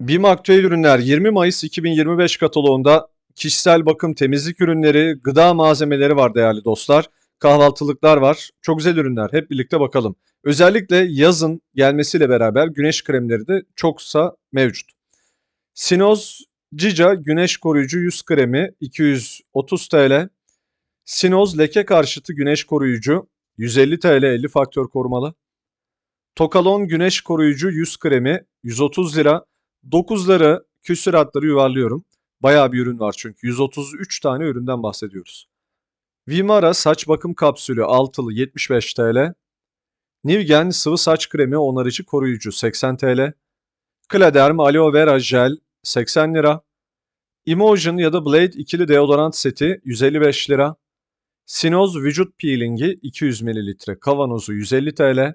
BİM Aktüel Ürünler 20 Mayıs 2025 kataloğunda kişisel bakım temizlik ürünleri, gıda malzemeleri var değerli dostlar. Kahvaltılıklar var. Çok güzel ürünler. Hep birlikte bakalım. Özellikle yazın gelmesiyle beraber güneş kremleri de çoksa mevcut. Sinoz Cica Güneş Koruyucu Yüz Kremi 230 TL. Sinoz Leke Karşıtı Güneş Koruyucu 150 TL 50 faktör korumalı. Tokalon Güneş Koruyucu Yüz Kremi 130 lira. 9'ları küsuratları yuvarlıyorum. Bayağı bir ürün var çünkü. 133 tane üründen bahsediyoruz. Vimara saç bakım kapsülü altılı 75 TL. Nivgen sıvı saç kremi onarıcı koruyucu 80 TL. Claderm aloe vera jel 80 lira. Emotion ya da Blade ikili deodorant seti 155 lira. Sinoz vücut peelingi 200 ml kavanozu 150 TL.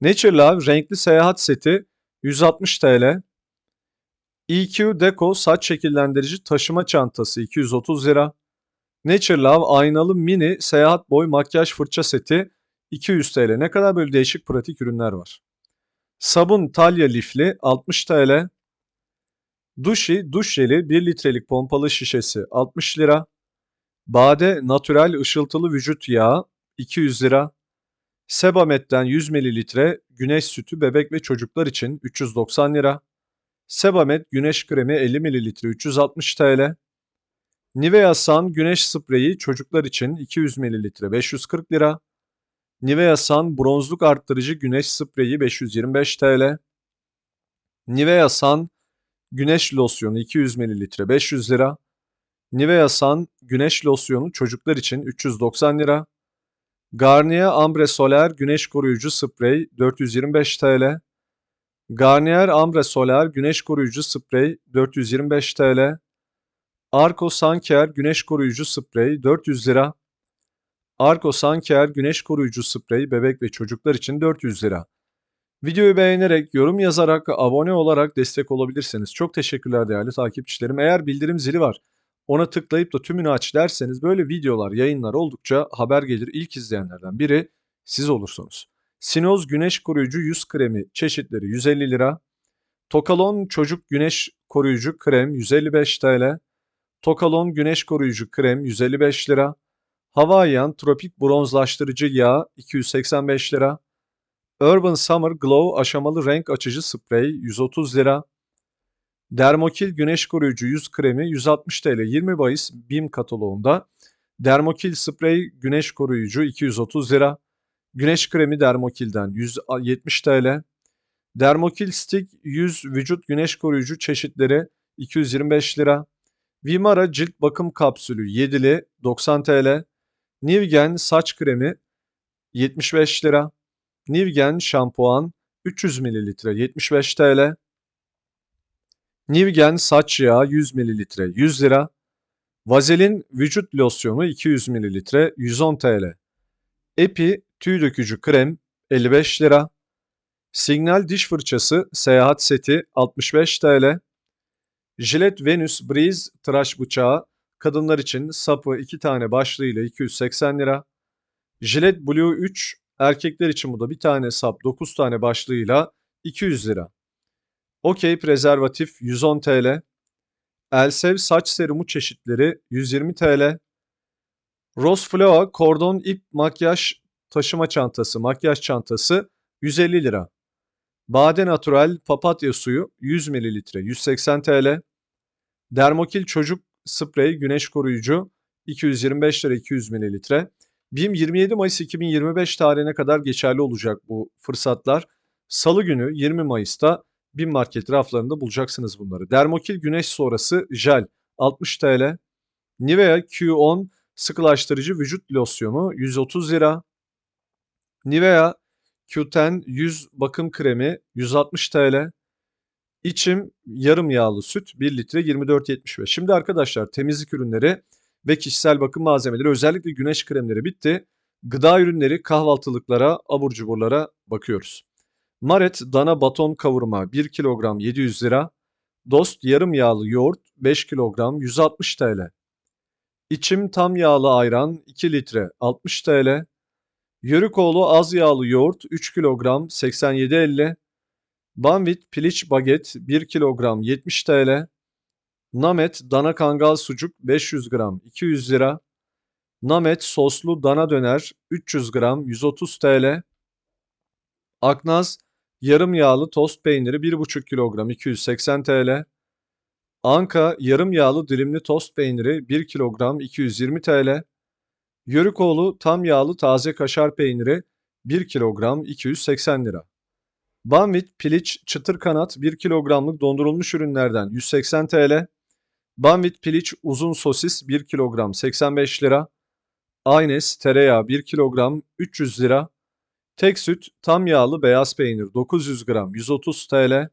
Nature Love renkli seyahat seti 160 TL. EQ Deco saç şekillendirici taşıma çantası 230 lira. Nature Love aynalı mini seyahat boy makyaj fırça seti 200 TL. Ne kadar böyle değişik pratik ürünler var. Sabun Talya lifli 60 TL. Duşi duş jeli 1 litrelik pompalı şişesi 60 lira. Bade natural ışıltılı vücut yağı 200 lira. Sebamet'ten 100 ml güneş sütü bebek ve çocuklar için 390 lira. Sebamed güneş kremi 50 ml 360 TL. Nivea Sun güneş spreyi çocuklar için 200 ml 540 lira. Nivea Sun bronzluk arttırıcı güneş spreyi 525 TL. Nivea Sun güneş losyonu 200 ml 500 lira. Nivea Sun güneş losyonu çocuklar için 390 lira. Garnier Ambre Soler güneş koruyucu sprey 425 TL. Garnier Ambre Soler güneş koruyucu sprey 425 TL. Arco Suncare güneş koruyucu sprey 400 lira. Arco Suncare güneş koruyucu sprey bebek ve çocuklar için 400 lira. Videoyu beğenerek, yorum yazarak, abone olarak destek olabilirsiniz. Çok teşekkürler değerli takipçilerim. Eğer bildirim zili var, ona tıklayıp da tümünü aç derseniz böyle videolar, yayınlar oldukça haber gelir. İlk izleyenlerden biri siz olursunuz. Sinoz güneş koruyucu yüz kremi çeşitleri 150 lira. Tokalon çocuk güneş koruyucu krem 155 TL. Tokalon güneş koruyucu krem 155 lira. Hawaiian tropik bronzlaştırıcı yağ 285 lira. Urban Summer Glow aşamalı renk açıcı sprey 130 lira. Dermokil güneş koruyucu yüz kremi 160 TL 20 bahis BİM kataloğunda. Dermokil sprey güneş koruyucu 230 lira. Güneş kremi Dermokil'den 170 TL. Dermokil Stick 100 vücut güneş koruyucu çeşitleri 225 lira. Vimara cilt bakım kapsülü 7'li 90 TL. Nivgen saç kremi 75 lira. Nivgen şampuan 300 ml 75 TL. Nivgen saç yağı 100 ml 100 lira. Vazelin vücut losyonu 200 ml 110 TL. Epi tüy dökücü krem 55 lira. Signal diş fırçası seyahat seti 65 TL. Gillette Venus Breeze tıraş bıçağı kadınlar için sapı 2 tane başlığıyla 280 lira. Gillette Blue 3 erkekler için bu da bir tane sap 9 tane başlığıyla 200 lira. Okey prezervatif 110 TL. Elsev saç serumu çeşitleri 120 TL. Rosfloa kordon ip makyaj taşıma çantası, makyaj çantası 150 lira. Bade Natural papatya suyu 100 ml 180 TL. Dermokil çocuk sprey güneş koruyucu 225 lira 200 ml. BİM 27 Mayıs 2025 tarihine kadar geçerli olacak bu fırsatlar. Salı günü 20 Mayıs'ta BİM market raflarında bulacaksınız bunları. Dermokil güneş sonrası jel 60 TL. Nivea Q10 sıkılaştırıcı vücut losyonu 130 lira. Nivea Q10 yüz bakım kremi 160 TL. İçim yarım yağlı süt 1 litre 24.75. Şimdi arkadaşlar temizlik ürünleri ve kişisel bakım malzemeleri özellikle güneş kremleri bitti. Gıda ürünleri kahvaltılıklara abur cuburlara bakıyoruz. Maret dana baton kavurma 1 kilogram 700 lira. Dost yarım yağlı yoğurt 5 kilogram 160 TL. İçim tam yağlı ayran 2 litre 60 TL. Yörükoğlu az yağlı yoğurt 3 kilogram 87.50. Banvit piliç baget 1 kilogram 70 TL. Namet dana kangal sucuk 500 gram 200 lira. Namet soslu dana döner 300 gram 130 TL. Aknaz yarım yağlı tost peyniri 1,5 kilogram 280 TL. Anka yarım yağlı dilimli tost peyniri 1 kilogram 220 TL. Yörükoğlu tam yağlı taze kaşar peyniri 1 kilogram 280 lira. Banvit piliç çıtır kanat 1 kilogramlık dondurulmuş ürünlerden 180 TL. Banvit piliç uzun sosis 1 kilogram 85 lira. Aynes tereyağı 1 kilogram 300 lira. Tek süt tam yağlı beyaz peynir 900 gram 130 TL.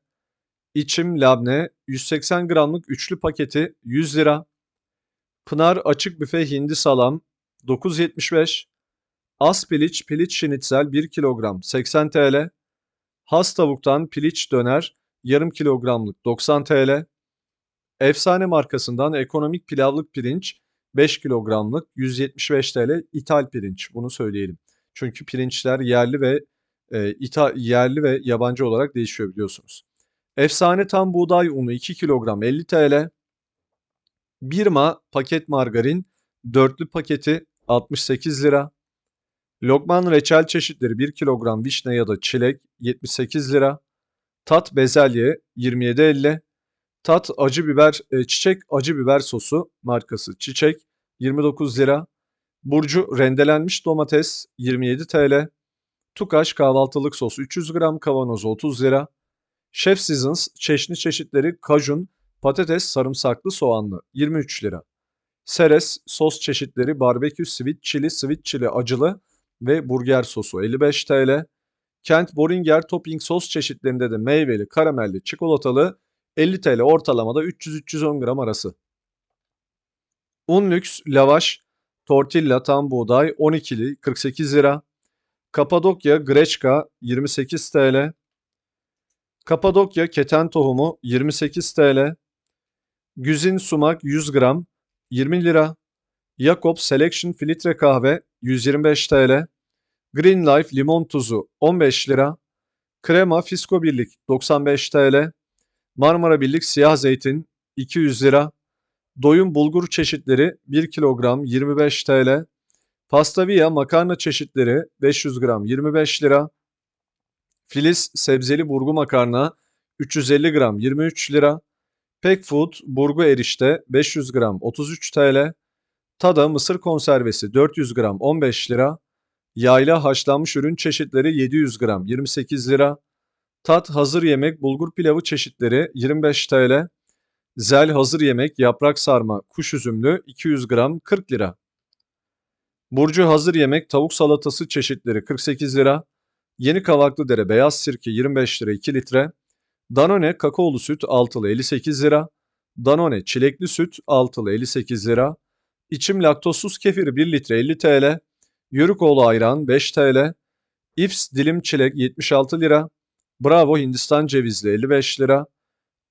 İçim labne 180 gramlık üçlü paketi 100 lira. Pınar açık büfe hindi salam 9.75. Az piliç piliç şinitzel 1 kilogram 80 TL. Has tavuktan piliç döner yarım kilogramlık 90 TL. Efsane markasından ekonomik pilavlık pirinç 5 kilogramlık 175 TL ithal pirinç bunu söyleyelim. Çünkü pirinçler yerli ve e, ithal, yerli ve yabancı olarak değişiyor biliyorsunuz. Efsane tam buğday unu 2 kilogram 50 TL. Birma paket margarin dörtlü paketi 68 lira. Lokman reçel çeşitleri 1 kilogram vişne ya da çilek 78 lira. Tat bezelye 27.50. Tat acı biber, e, çiçek acı biber sosu markası çiçek 29 lira. Burcu rendelenmiş domates 27 TL. Tukaş kahvaltılık sos 300 gram kavanoz 30 lira. Chef Seasons çeşni çeşitleri kajun, patates, sarımsaklı soğanlı 23 lira. Seres sos çeşitleri barbekü, sweet chili, sweet chili acılı ve burger sosu 55 TL. Kent Boringer topping sos çeşitlerinde de meyveli, karamelli, çikolatalı 50 TL ortalamada 300-310 gram arası. Un lüks lavaş, tortilla tam buğday 12'li 48 lira. Kapadokya greçka 28 TL. Kapadokya keten tohumu 28 TL. Güzin sumak 100 gram 20 lira. Jacob Selection filtre kahve 125 TL. Green Life limon tuzu 15 lira. Krema Fisko Birlik 95 TL. Marmara Birlik siyah zeytin 200 lira. Doyum bulgur çeşitleri 1 kilogram 25 TL. Pastavia makarna çeşitleri 500 gram 25 lira. Filiz sebzeli burgu makarna 350 gram 23 lira. Pek Food burgu erişte 500 gram 33 TL. Tada mısır konservesi 400 gram 15 lira. Yayla haşlanmış ürün çeşitleri 700 gram 28 lira. Tat hazır yemek bulgur pilavı çeşitleri 25 TL. Zel hazır yemek yaprak sarma kuş üzümlü 200 gram 40 lira. Burcu hazır yemek tavuk salatası çeşitleri 48 lira. Yeni kavaklı dere beyaz sirke 25 lira 2 litre. Danone kakaolu süt altılı 58 lira. Danone çilekli süt altılı 58 lira. İçim laktozsuz kefir 1 litre 50 TL. Yörükoğlu ayran 5 TL. Ifs dilim çilek 76 lira. Bravo Hindistan cevizli 55 lira.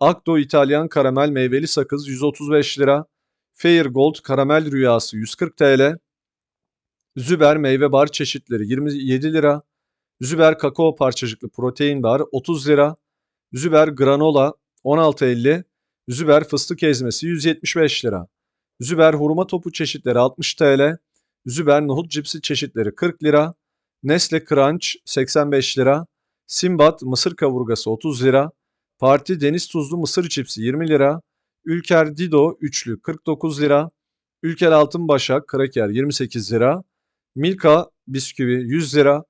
Akdo İtalyan karamel meyveli sakız 135 lira. Fair Gold karamel rüyası 140 TL. Züber meyve bar çeşitleri 27 lira. Züber kakao parçacıklı protein bar 30 lira. Züber granola 16.50. Züber fıstık ezmesi 175 lira. Züber hurma topu çeşitleri 60 TL. Züber nohut cipsi çeşitleri 40 lira. Nesle Crunch 85 lira. Simbat mısır kavurgası 30 lira. Parti deniz tuzlu mısır cipsi 20 lira. Ülker Dido üçlü 49 lira. Ülker Altın Başak kraker 28 lira. Milka bisküvi 100 lira.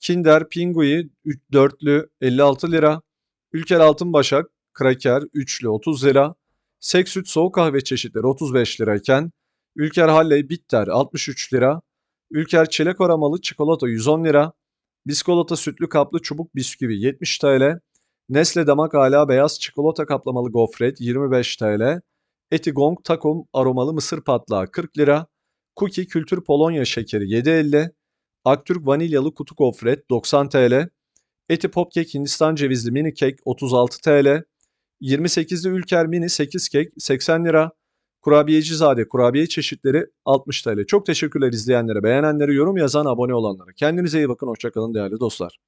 Kinder Pingui 4'lü 56 lira. Ülker Altın Başak kraker üçlü 30 lira. Sek süt soğuk kahve çeşitleri 35 lirayken Ülker Halley Bitter 63 lira. Ülker çilek aromalı çikolata 110 lira. Biskolata sütlü kaplı çubuk bisküvi 70 TL. Nesle damak hala beyaz çikolata kaplamalı gofret 25 TL. Etigong takom aromalı mısır patlağı 40 lira. Cookie kültür Polonya şekeri 7.50. Aktürk vanilyalı kutu gofret 90 TL. Eti Popkek Hindistan cevizli mini kek 36 TL. 28'li Ülker mini 8 kek 80 lira. Kurabiyecizade kurabiye çeşitleri 60 TL. Çok teşekkürler izleyenlere, beğenenlere, yorum yazan, abone olanlara. Kendinize iyi bakın, hoşçakalın değerli dostlar.